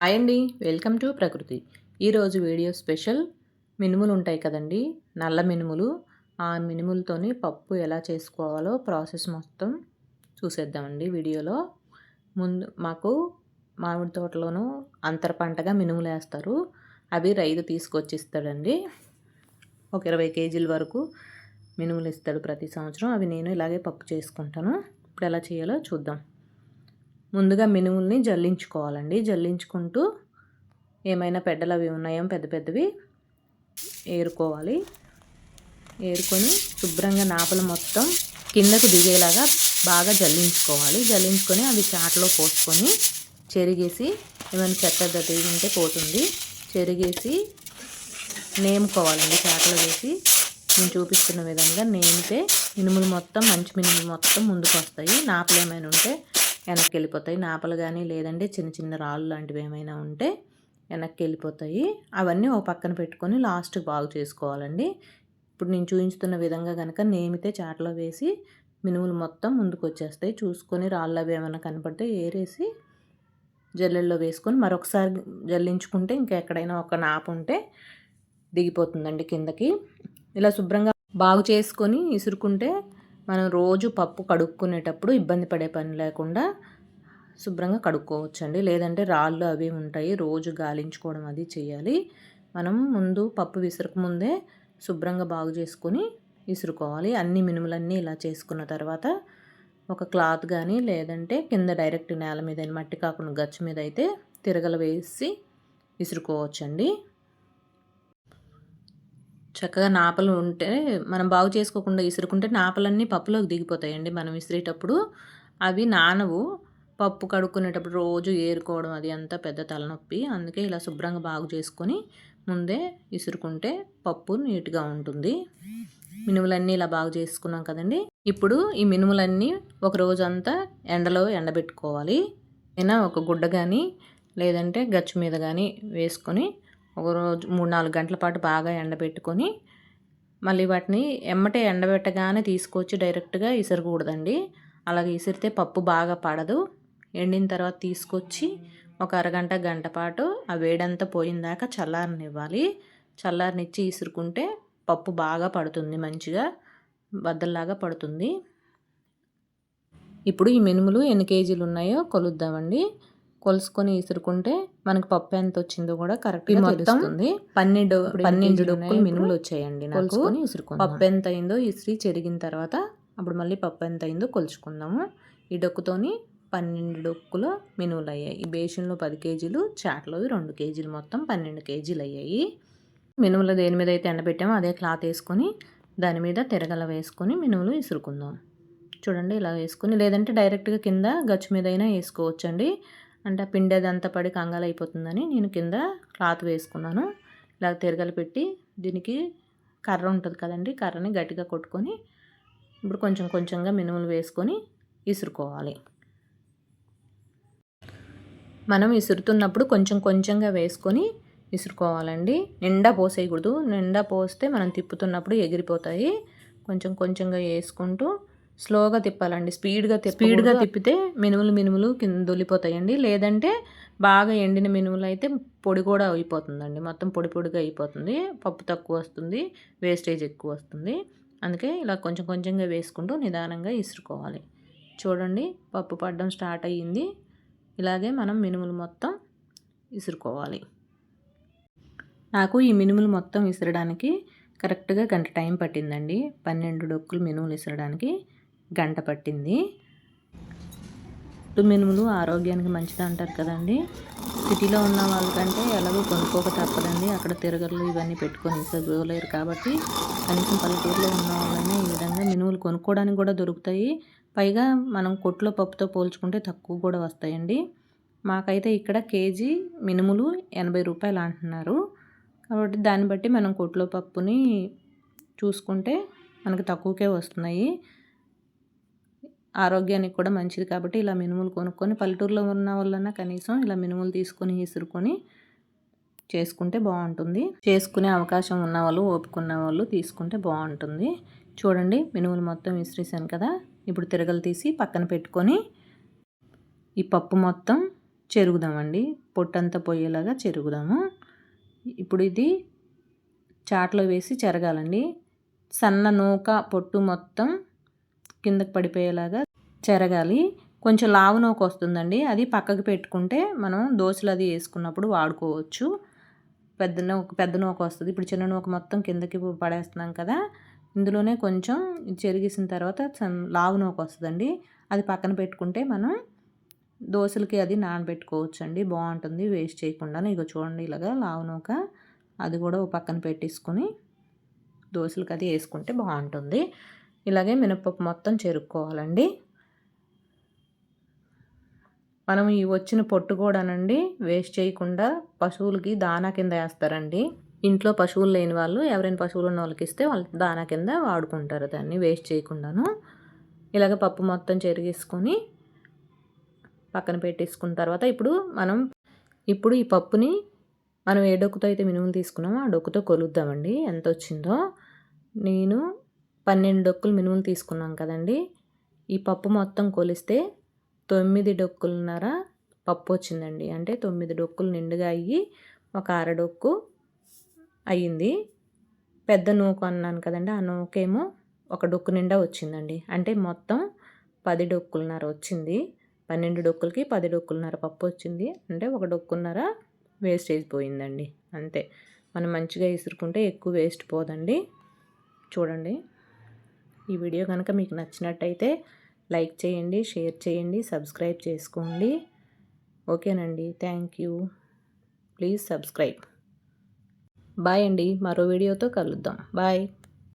Hi అండి welcome to ప్రకృతి. ఈరోజు వీడియో స్పెషల్. మినుములు ఉంటాయి కదండి నల్ల మినుములు. ఆ మినుములతోని పప్పు ఎలా చేసుకోవాలో ప్రాసెస్ మొత్తం చూసేద్దామండి వీడియోలో. ముందు మాకు మామిడి తోటలోనూ అంతర పంటగా మినుములు వేస్తారు. అవి రైతు తీసుకొచ్చి ఇస్తాడండి ఒక ఇరవై కేజీల వరకు మినుములు ఇస్తాడు ప్రతి సంవత్సరం. అవి నేను ఇలాగే పప్పు చేసుకుంటాను. ఇప్పుడు ఎలా చేయాలో చూద్దాం. ముందుగా మినుముల్ని జల్లించుకోవాలండి. జల్లించుకుంటూ ఏమైనా పెద్దలు అవి ఉన్నాయో పెద్ద పెద్దవి ఏరుకోవాలి. ఏరుకొని శుభ్రంగా నాపలు మొత్తం కిందకు దిగేలాగా బాగా జల్లించుకోవాలి. జల్లించుకొని అవి చాట్లో పోసుకొని చెరిగేసి ఏమైనా చెత్త ఉంటే పోతుంది. చెరిగేసి నేముకోవాలండి చాటలో వేసి. నేను చూపిస్తున్న విధంగా నేమితే మినుములు మొత్తం మంచి మినుములు మొత్తం ముందుకు వస్తాయి. నాపలు ఏమైనా ఉంటే వెనక్కి వెళ్ళిపోతాయి నాపలు కానీ లేదంటే చిన్న చిన్న రాళ్ళు లాంటివి ఏమైనా ఉంటే వెనక్కి వెళ్ళిపోతాయి అవన్నీ ఒక పక్కన పెట్టుకొని లాస్ట్ బాగు చేసుకోవాలండి. ఇప్పుడు నేను చూపించుతున్న విధంగా కనుక నేమితే చాటలో వేసి మినుములు మొత్తం ముందుకు వచ్చేస్తాయి చూసుకొని రాళ్ళు అవి ఏమైనా కనపడితే ఏరేసి జల్లెల్లో వేసుకొని మరొకసారి జల్లించుకుంటే ఇంకా ఎక్కడైనా ఒక నాపు ఉంటే దిగిపోతుందండి కిందకి. ఇలా శుభ్రంగా బాగు చేసుకొని ఇసురుకుంటే మనం రోజు పప్పు కడుక్కునేటప్పుడు ఇబ్బంది పడే పని లేకుండా శుభ్రంగా కడుక్కోవచ్చండి. లేదంటే రాళ్ళు అవి ఉంటాయి రోజు గాలించుకోవడం అది చేయాలి. మనం ముందు పప్పు విసురుకు ముందే శుభ్రంగా బాగు చేసుకొని విసురుకోవాలి. అన్ని మినుములన్నీ ఇలా చేసుకున్న తర్వాత ఒక క్లాత్ కానీ లేదంటే కింద డైరెక్ట్ నేల మీద మట్టి కాకుండా గచ్చు మీద అయితే తిరగలు వేసి విసురుకోవచ్చండి. చక్కగా నాపలు ఉంటే మనం బాగు చేసుకోకుండా ఇసురుకుంటే నాపలన్నీ పప్పులోకి దిగిపోతాయండి. మనం విసిరేటప్పుడు అవి నానవు. పప్పు కడుక్కునేటప్పుడు రోజు ఏరుకోవడం అది అంతా పెద్ద తలనొప్పి. అందుకే ఇలా శుభ్రంగా బాగు చేసుకొని ముందే ఇసురుకుంటే పప్పు నీట్గా ఉంటుంది. మినుములన్నీ ఇలా బాగు చేసుకున్నాం కదండి. ఇప్పుడు ఈ మినుములన్నీ ఒక రోజంతా ఎండలో ఎండబెట్టుకోవాలి. అయినా ఒక గుడ్డ కానీ లేదంటే గచ్చు మీద కానీ వేసుకొని ఒక రోజు మూడు నాలుగు గంటల పాటు బాగా ఎండబెట్టుకొని మళ్ళీ వాటిని ఎమ్మటే ఎండబెట్టగానే తీసుకొచ్చి డైరెక్ట్గా ఇసరకూడదండి. అలాగే ఇసిరితే పప్పు బాగా పడదు. ఎండిన తర్వాత తీసుకొచ్చి ఒక అరగంట గంట పాటు ఆ వేడంతా పోయిందాక చల్లారనివ్వాలి. చల్లారనిచ్చి ఇసురుకుంటే పప్పు బాగా పడుతుంది మంచిగా బద్దల్లాగా పడుతుంది. ఇప్పుడు ఈ మినుములు ఎన్ని కేజీలు ఉన్నాయో కొలుద్దామండి. కొలుసుకొని ఇసురుకుంటే మనకి పప్పు ఎంత వచ్చిందో కూడా కరెక్ట్ తెలుస్తుంది. పన్నెండు పన్నెండు డొక్కులు మినుములు వచ్చాయండి నాకు. పప్పు ఎంత అయిందో ఇసిరి చెరిగిన తర్వాత అప్పుడు మళ్ళీ పప్పు ఎంత అయిందో కొలుచుకుందాము ఈ డొక్కుతోని పన్నెండు డొక్కులు మినువులు అయ్యాయి. ఈ బేషన్లో పది కేజీలు చాట్లో రెండు కేజీలు మొత్తం పన్నెండు కేజీలు అయ్యాయి. మినుములు దేని మీద అయితే ఎండబెట్టామో అదే క్లాత్ వేసుకొని దాని మీద తిరగల వేసుకొని మినుములు ఇసురుకుందాం. చూడండి ఇలా వేసుకొని లేదంటే డైరెక్ట్గా కింద గచ్చు మీద అయినా వేసుకోవచ్చండి. అంటే ఆ పిండి అదంతా పడి కంగాలైపోతుందని నేను కింద క్లాత్ వేసుకున్నాను. ఇలా తిరగలు పెట్టి దీనికి కర్ర ఉంటుంది కదండి కర్రని గట్టిగా కొట్టుకొని ఇప్పుడు కొంచెం కొంచెంగా మినుములు వేసుకొని ఇసురుకోవాలి. మనం ఇసురుతున్నప్పుడు కొంచెం కొంచెంగా వేసుకొని విసురుకోవాలండి నిండా పోసేయకూడదు. నిండా పోస్తే మనం తిప్పుతున్నప్పుడు ఎగిరిపోతాయి. కొంచెం కొంచెంగా వేసుకుంటూ స్లోగా తిప్పాలండి. స్పీడ్గా స్పీడ్గా తిప్పితే మినుములు మినుములు కింద దొలిపోతాయండి. లేదంటే బాగా ఎండిన మినుములు అయితే పొడి కూడా అయిపోతుందండి. మొత్తం పొడి పొడిగా అయిపోతుంది. పప్పు తక్కువ వస్తుంది. వేస్టేజ్ ఎక్కువ వస్తుంది. అందుకే ఇలా కొంచెం కొంచెంగా వేసుకుంటూ నిదానంగా ఇసురుకోవాలి. చూడండి పప్పు పడడం స్టార్ట్ అయ్యింది. ఇలాగే మనం మినుములు మొత్తం ఇసురుకోవాలి. నాకు ఈ మినుములు మొత్తం విసరడానికి కరెక్ట్గా గంట టైం పట్టిందండి. పన్నెండు డొక్కులు మినుములు విసరడానికి గంట పట్టింది. మినుములు ఆరోగ్యానికి మంచిది అంటారు కదండి. సిటీలో ఉన్న వాళ్ళకంటే ఎలాగో కొనుక్కోక తప్పదండి. అక్కడ తిరగలు ఇవన్నీ పెట్టుకొని చదువులేరు కాబట్టి కనీసం పల్లెటూరులో ఉన్న వాళ్ళైనా ఈ విధంగా మినుములు కొనుక్కోవడానికి కూడా దొరుకుతాయి. పైగా మనం కొట్లో పప్పుతో పోల్చుకుంటే తక్కువ కూడా వస్తాయండి. మాకైతే ఇక్కడ కేజీ మినుములు ఎనభై రూపాయలు అంటున్నారు. కాబట్టి దాన్ని బట్టి మనం కొట్లో పప్పుని చూసుకుంటే మనకు తక్కువకే వస్తున్నాయి. ఆరోగ్యానికి కూడా మంచిది కాబట్టి ఇలా మినుములు కొనుక్కొని పల్లెటూరులో ఉన్న వాళ్ళన్నా కనీసం ఇలా మినుములు తీసుకొని ఇసురుకొని చేసుకుంటే బాగుంటుంది. చేసుకునే అవకాశం ఉన్న వాళ్ళు ఓపుకున్న వాళ్ళు తీసుకుంటే బాగుంటుంది. చూడండి మినుములు మొత్తం విసిరేసాను కదా. ఇప్పుడు తిరగలు తీసి పక్కన పెట్టుకొని ఈ పప్పు మొత్తం చెరుగుదామండి. పొట్టంతా పోయేలాగా చెరుగుదాము. ఇప్పుడు ఇది చాట్లో వేసి చెరగాలండి. సన్న నూక పొట్టు మొత్తం కిందకి పడిపోయేలాగా చెరగాలి. కొంచెం లావు నూక వస్తుందండి. అది పక్కకు పెట్టుకుంటే మనం దోశలు అది వేసుకున్నప్పుడు వాడుకోవచ్చు. పెద్ద నూక పెద్ద నూక వస్తుంది. ఇప్పుడు చిన్న నూక మొత్తం కిందకి పడేస్తున్నాం కదా. ఇందులోనే కొంచెం చెరిగేసిన తర్వాత లావు నూక వస్తుందండి. అది పక్కన పెట్టుకుంటే మనం దోశలకి అది నానబెట్టుకోవచ్చు అండి బాగుంటుంది. వేస్ట్ చేయకుండా ఇక చూడండి ఇలాగా లావు నూక. అది కూడా ఒక పక్కన పెట్టేసుకొని దోశలకి అది వేసుకుంటే బాగుంటుంది. ఇలాగే మినపప్పు మొత్తం చెరుక్కోవాలండి. మనం ఈ వచ్చిన పొట్టు కూడానండి వేస్ట్ చేయకుండా పశువులకి దానా కింద వేస్తారండి. ఇంట్లో పశువులు లేని వాళ్ళు ఎవరైనా పశువులు ఉన్న వాళ్ళకి ఇస్తే వాళ్ళు దానా కింద వాడుకుంటారు దాన్ని వేస్ట్ చేయకుండాను. ఇలాగ పప్పు మొత్తం చెరిగేసుకొని పక్కన పెట్టేసుకున్న తర్వాత ఇప్పుడు మనం ఇప్పుడు ఈ పప్పుని మనం ఏ డొక్కుతో అయితే మినుములు తీసుకున్నామో ఆ డొక్కుతో కొలుద్దామండి. ఎంత వచ్చిందో నేను పన్నెండు డొక్కులు మినుములు తీసుకున్నాం కదండి. ఈ పప్పు మొత్తం కొలిస్తే తొమ్మిది డొక్కులున్నర పప్పు వచ్చిందండి. అంటే తొమ్మిది డొక్కులు నిండుగా అయ్యి ఒక అరడొక్కు అయ్యింది. పెద్ద నూకు అన్నాను కదండి. ఆ నూకేమో ఒక డొక్కు నిండా వచ్చిందండి. అంటే మొత్తం పది డొక్కులున్నర వచ్చింది. పన్నెండు డొక్కులకి పది డొక్కులున్నర పప్పు వచ్చింది. అంటే ఒక డొక్కున్నర వేస్ట్ అయిపోయిందండి అంతే. మనం మంచిగా ఇసురుకుంటే ఎక్కువ వేస్ట్ పోదండి. చూడండి. ఈ వీడియో కనుక మీకు నచ్చినట్టయితే లైక్ చేయండి షేర్ చేయండి సబ్స్క్రైబ్ చేసుకోండి. ఓకేనండి. Thank you. Please subscribe. Bye అండి. మరో వీడియోతో కలుద్దాం. బాయ్.